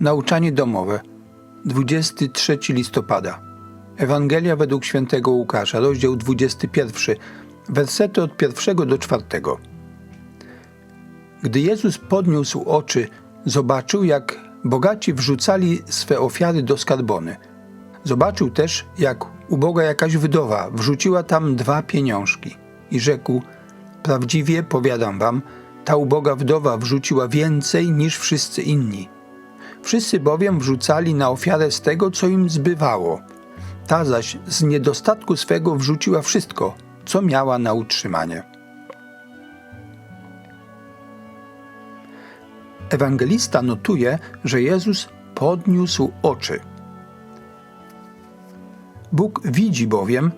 Nauczanie domowe. 23 listopada. Ewangelia według świętego Łukasza, rozdział 21, wersety od pierwszego do czwartego. Gdy Jezus podniósł oczy, zobaczył, jak bogaci wrzucali swe ofiary do skarbony. Zobaczył też, jak uboga jakaś wdowa wrzuciła tam dwa pieniążki i rzekł: Prawdziwie powiadam wam, ta uboga wdowa wrzuciła więcej niż wszyscy inni. Wszyscy bowiem wrzucali na ofiarę z tego, co im zbywało. Ta zaś z niedostatku swego wrzuciła wszystko, co miała na utrzymanie. Ewangelista notuje, że Jezus podniósł oczy. Bóg widzi bowiem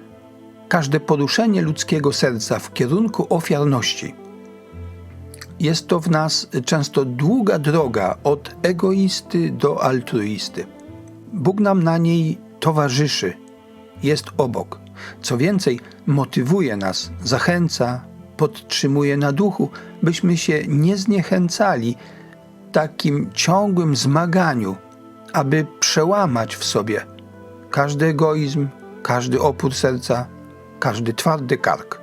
każde poruszenie ludzkiego serca w kierunku ofiarności. Jest to w nas często długa droga od egoisty do altruisty. Bóg nam na niej towarzyszy, jest obok. Co więcej, motywuje nas, zachęca, podtrzymuje na duchu, byśmy się nie zniechęcali takim ciągłym zmaganiu, aby przełamać w sobie każdy egoizm, każdy opór serca, każdy twardy kark.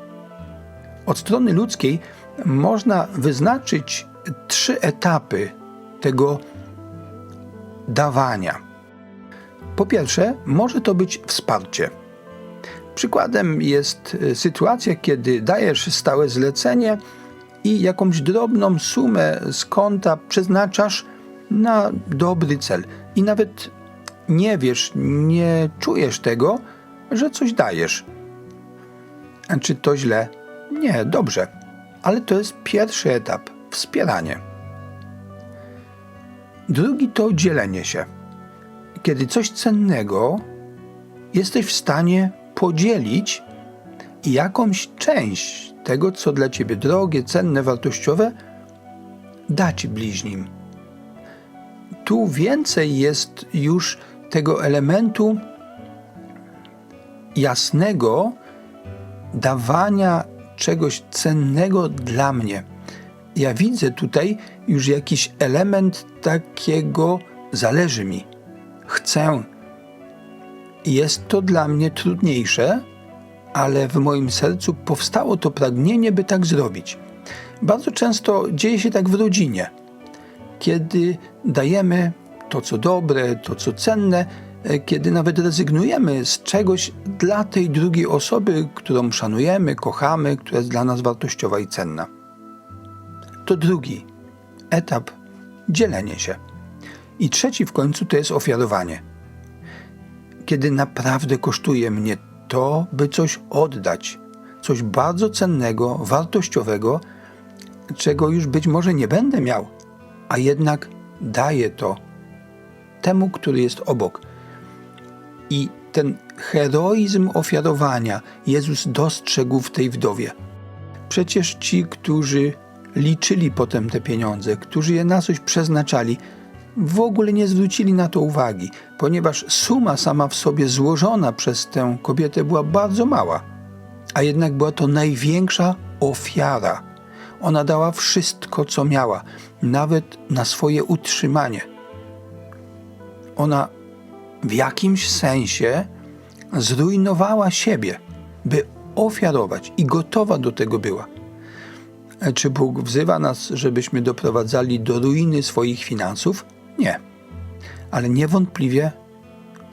Od strony ludzkiej można wyznaczyć trzy etapy tego dawania. Po pierwsze, może to być wsparcie. Przykładem jest y, sytuacja, kiedy dajesz stałe zlecenie i jakąś drobną sumę z konta przeznaczasz na dobry cel. I nawet nie wiesz, nie czujesz tego, że coś dajesz. Czy to źle? Nie, dobrze. Ale to jest pierwszy etap wspieranie. Drugi to dzielenie się. Kiedy coś cennego jesteś w stanie podzielić jakąś część tego, co dla ciebie drogie, cenne, wartościowe, dać bliźnim. Tu więcej jest już tego elementu jasnego dawania czegoś cennego dla mnie. Ja widzę tutaj już jakiś element takiego zależy mi. Chcę. Jest to dla mnie trudniejsze, ale w moim sercu powstało to pragnienie, by tak zrobić. Bardzo często dzieje się tak w rodzinie, kiedy dajemy to, co dobre, to, co cenne, kiedy nawet rezygnujemy z czegoś dla tej drugiej osoby, którą szanujemy, kochamy, która jest dla nas wartościowa i cenna. To drugi etap dzielenie się. I trzeci w końcu to jest ofiarowanie. Kiedy naprawdę kosztuje mnie to, by coś oddać, coś bardzo cennego, wartościowego, czego już być może nie będę miał, a jednak daję to temu, który jest obok. I ten heroizm ofiarowania Jezus dostrzegł w tej wdowie. Przecież ci, którzy liczyli potem te pieniądze, którzy je na coś przeznaczali, w ogóle nie zwrócili na to uwagi, ponieważ suma sama w sobie złożona przez tę kobietę była bardzo mała, a jednak była to największa ofiara. Ona dała wszystko, co miała, nawet na swoje utrzymanie. Ona w jakimś sensie zrujnowała siebie, by ofiarować i gotowa do tego była. Czy Bóg wzywa nas, żebyśmy doprowadzali do ruiny swoich finansów? Nie. Ale niewątpliwie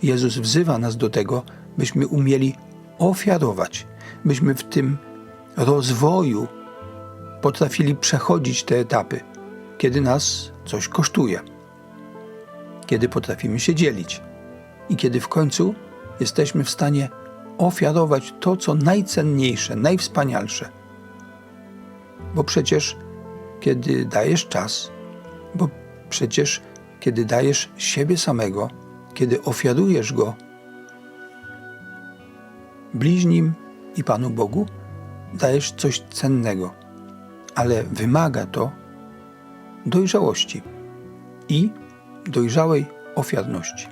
Jezus wzywa nas do tego, byśmy umieli ofiarować, byśmy w tym rozwoju potrafili przechodzić te etapy, kiedy nas coś kosztuje, kiedy potrafimy się dzielić i kiedy w końcu jesteśmy w stanie ofiarować to, co najcenniejsze, najwspanialsze. Bo przecież, kiedy dajesz czas, bo przecież, kiedy dajesz siebie samego, kiedy ofiarujesz go bliźnim i Panu Bogu, dajesz coś cennego, ale wymaga to dojrzałości i dojrzałej ofiarności.